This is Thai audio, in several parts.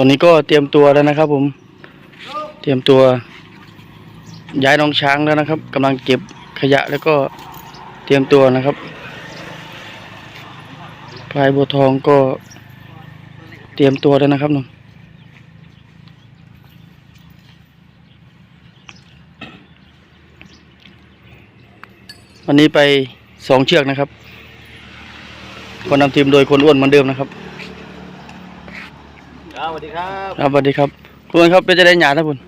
ตอนนี้ก็เตรียมตัวแล้วนะครับ ผม เตรียมตัว ย้ายน้องช้างแล้วนะครับกำลังเก็บขยะแล้วก็เตรียมตัวนะครับพลายบัวทองก็เตรียมตัวแล้วนะครับนุ่นวันนี้ไปสองเชือกนะครับคนนำทีมโดยคนอ้วนเหมือนเดิมนะครับ ครับสวัสดีครับครับสวัสดีครับคุณอ้วนครับเป็นจะได้หยาท่าบุญ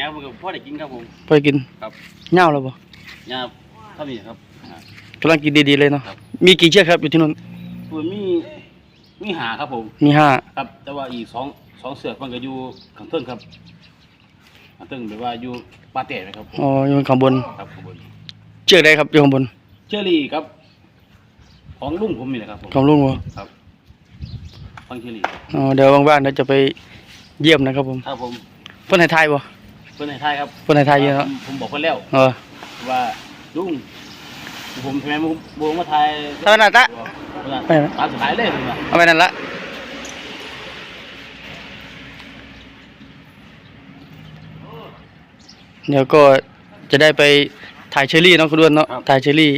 ยาผมกับพ่อได้กินครับผมไปกินครับเหย้าแล้วบ่ยาถ้ามีครับอ่ากำลังกินดีๆเลยเนาะครับมีกี่เชือกครับอยู่ที่นู่นส่วนมีมีหาครับผมมีห้าครับ แต่ว่าอีกสองสองเสือกมันก็อยู่ข้างเทิงครับข้างเทิงแบบว่าอยู่ปาเต้นะครับผมอ๋ออยู่ข้างบนครับข้างบนเชือกใดครับอยู่ข้างบนเชอรี่ครับ ของลุงผมนี่แหละครับผมของลุงบ่ครับ ฟังเชอรี่ครับอ๋อเดี๋ยวว่างๆเดี๋ยวจะไปเยี่ยมนะครับผมครับผมเพิ่นให้ทายบ่เพื่อนในไทยครับเพิ่นให้ทายเยอะผเนาะมผมบอกเพื่อนแล้วเออว่าลุงผมทำไมผมผมมาไทยเท่านั้นละไปไหมตามสบายเลยเลยนะเอาไปนั่นละเดี๋ยวก็จะได้ไปถ่ายเชอรี่เนาะคุณด้วนเนาะถ่ายเชอรี่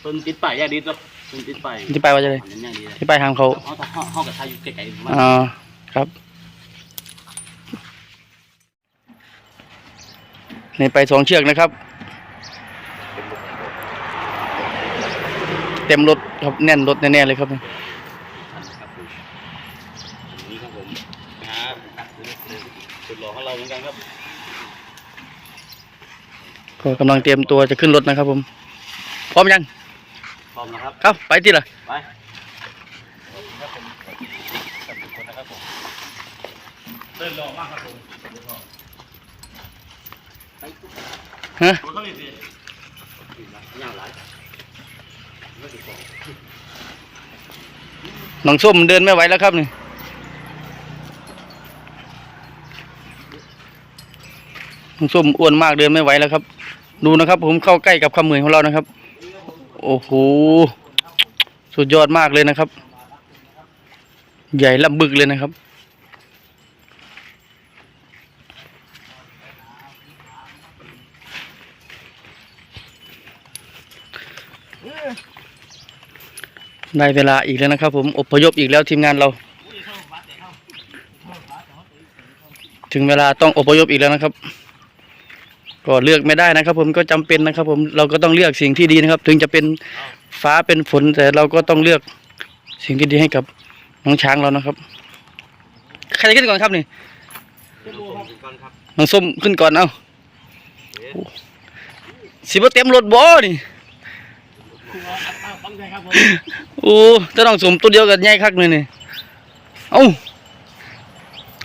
เพิ่นติดป้ายยาดีตัวเพิ่นติดป้ายที่ไปว่าจะได้ทำเป็นอย่างดีเลยที่ไปหามเขาเขาเขาเขากับไทยอยู่ไกลๆมาอ่าครับนี่ไปสองเชือกนะครับ เต็มรถครับแน่นรถแน่ๆเลยครับครับผมนี่ครับผมหาสุดหล่อของเราเหมือนกันครับก็กำลังเตรียมตัวจะขึ้นรถนะครับผม พร้อมยังพร้ อมนะครับครับไปที่ละไปครับผมกับทุกคนนะครับผมเดินรอมากครับผมฮะตัวเท่านี้สิยาวหลายน้องส้มเดินไม่ไหวแล้วครับนี่น้องส้มอ้วนมากเดินไม่ไหวแล้วครับ ดูนะครับ ผมเข้าใกล้กับขมือของเรานะครับ โอ้โห สุดยอดมากเลยนะครับ ใหญ่ลำบึกเลยนะครับ ได้เวลาอีกแล้วนะครับ ผมอพยพอีกแล้วทีมงานเรา ถึงเวลาต้องอพยพอีกแล้วนะครับ ก็เลือกไม่ได้นะครับ ผมก็จำเป็นนะครับ ผมเราก็ต้องเลือกสิ่งที่ดีนะครับ ถึงจะเป็นฟ้าเป็นฝนแต่เราก็ต้องเลือกสิ่งที่ดีให้กับน้องช้างเรานะครับใครจะขึ้นก่อนครับนี่น้องส้มขึ้นก่อนเอาโอ้สิบเต็มรถบ่นี่โอ้ถ้าน้องสมตัวเดียวกันใหญ่คักเลยนี่เอ้า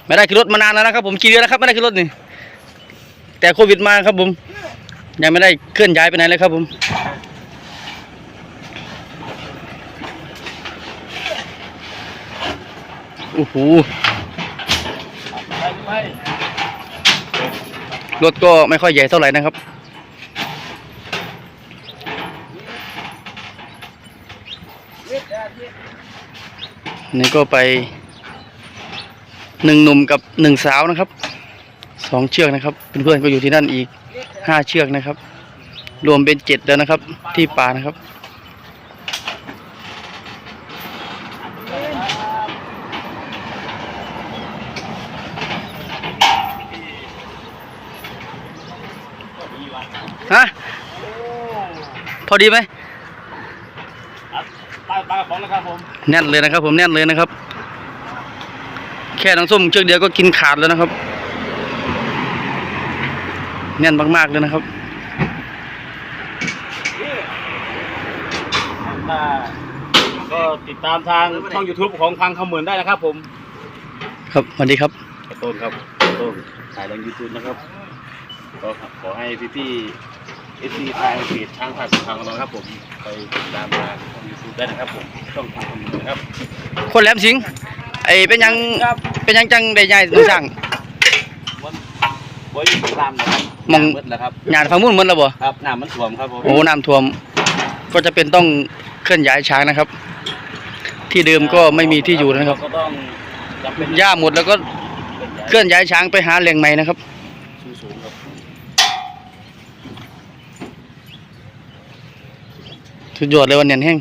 ไม่ได้ขึ้นรถมานานแล้วนะครับ ผมขี่เรือนะครับไม่ได้ขึ้นรถนี่ แต่โควิดมาครับผม ยังไม่ได้เคลื่อนย้ายไปไหนเลยครับผมโอ้โหรถก็ไม่ค่อยใหญ่เท่าไหร่นะครับนี่ก็ไปหนึ่งหนุ่มกับหนึ่งสาวนะครับ สองเชือกนะครับเพื่อนๆก็อยู่ที่นั่นอีกห้าเชือกนะครับ รวมเป็นเจ็ดแล้วนะครับ ที่ป่านะครับฮะพอดีไหมไปไปกับของแล้วครับผมแน่นเลยนะครับ ผมแน่นเลยนะครับ แค่น้ำส้มเชือกเดียวก็กินขาดแล้วนะครับ แน่นมากๆเลยนะครับอ่าก็ติดตามทางช่อง YouTube ของพังคำเหมือนได้นะครับผม ครับสวัสดีครับกระต้นครับกระต้นถ่ายลง YouTube นะครับก็ขอให้พี่ๆเอฟซีทางเพจช้างผ่านทางของเราครับผมไปติดตามทางช่อง YouTube ได้นะครับผมช่องพังคำเหมือนนะครับ คนแหลมสิงห์ไอ้เป็นหยังครับเป็นหยังจังได้ใหญ่ตัวช่างวันบอยอยู่ตามนะครับ มอง น้ำมืดแล้วครับหยาดฟังมุ่นเหมือนแล้วบ่ครับน้ำมันท่วมครับผมโอ้น้ำท่วม ก็จะเป็นต้องเคลื่อนย้ายช้างนะครับ ที่เดิมก็ไม่มีที่อยู่แล้วนะครับเราก็ต้องจำเป็นหญ้าหมดแล้วก็เคลื่อนย้ายช้างไปหาแหล่งใหม่นะครับ สูงสูงครับสุดยอดเลยวันเนียนแห้ง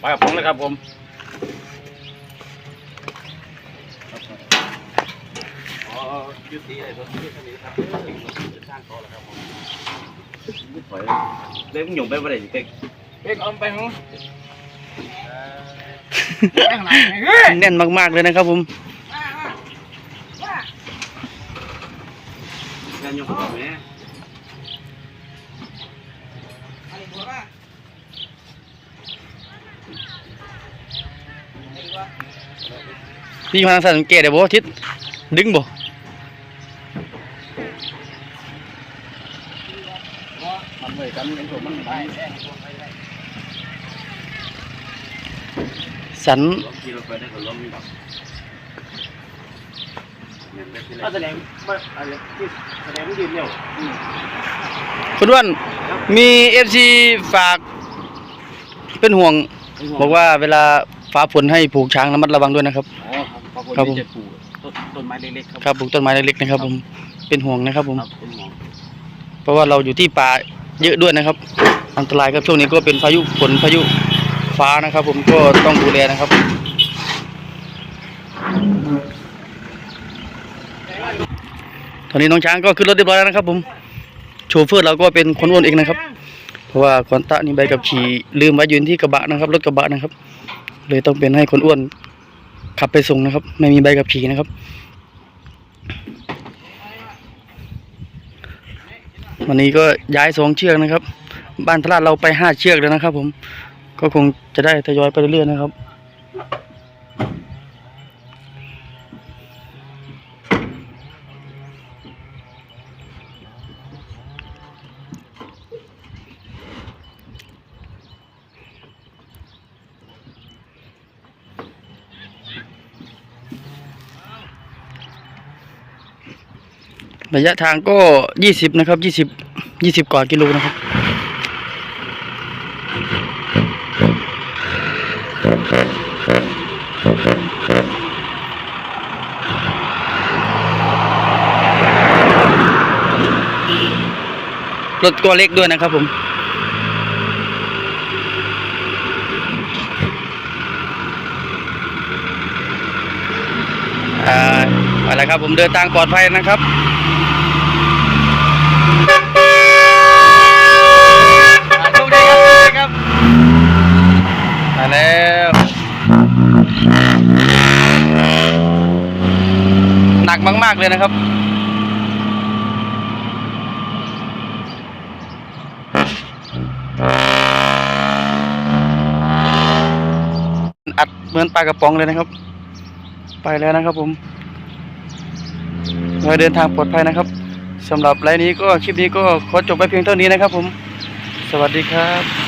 ไปกับผมเลยครับผม ยุติอะไรตัวนี้ตัวนี้ครับจะสร้างต่อแล้วครับผมถอยเล็กมึงหยงไปบ่ได้สิเป๊กเอกเอาไปหูแน่นมากๆเลยนะครับผมงานหยงของแม่พี่มาทางสังเกตเดี๋ยวบอกทิศดึงบ่ มันเลย กันเป็นตัวมันไปสันล้มขี่รถไปได้ก็ล้มนี่หรอกก็แสดงว่าอะไรที่แสดงว่ายืนเร็วคุณอ้วนมีเอฟซีฝาก เป็นห่วง บอกว่าเวลาฟ้าฝนให้ปลูกช้างระมัดระวังด้วยนะครับอ๋อครับครับผมจะปลูกต้นต้นไม้เล็กๆครับครับปลูกต้นไม้เล็กๆนะครับ ผมเป็นห่วงนะครับผมครับเป็นหมอเพราะว่าเราอยู่ที่ป่า เยอะด้วยนะครับ อันตรายครับช่วงนี้ก็เป็นพายุฝนพายุฟ้านะครับ ผมก็ต้องดูแลนะครับตอนนี้น้องช้างก็ขึ้นรถเรียบร้อยแล้วนะครับ ผมโชเฟอร์เราก็เป็นคนอ้วนเองนะครับ เพราะว่าคอนตะนี่ใบกับขี่ลืมไว้อยืนที่กระบะนะครับ รถกระบะนะครับ เลยต้องเป็นให้คนอ้วนขับไปส่งนะครับ ไม่มีใบกับขี่นะครับ วันนี้ก็ย้ายสองเชือกนะครับ บ้านพลาดเราไปห้าเชือกแล้วนะครับ ผม ก็คงจะได้ทยอยไปเรื่อยๆนะครับ ระยะทางก็ยี่สิบนะครับยี่สิบยี่สิบกว่ากิโลนะครับ รถก็เล็กด้วยนะครับผมอ่าอะไรครับผมเดินทางปลอดภัยนะครับ อ่าโชคดีครับโชคดีครับ มาแล้วหนักมาก ๆ เลยนะครับ อัดเหมือนปลากระป๋องเลยนะครับ ไปแล้วนะครับผมเราเดินทางปลอดภัยนะครับสำหรับไลน์นี้ก็คลิปนี้ก็ขอจบไปเพียงเท่านี้นะครับผม สวัสดีครับ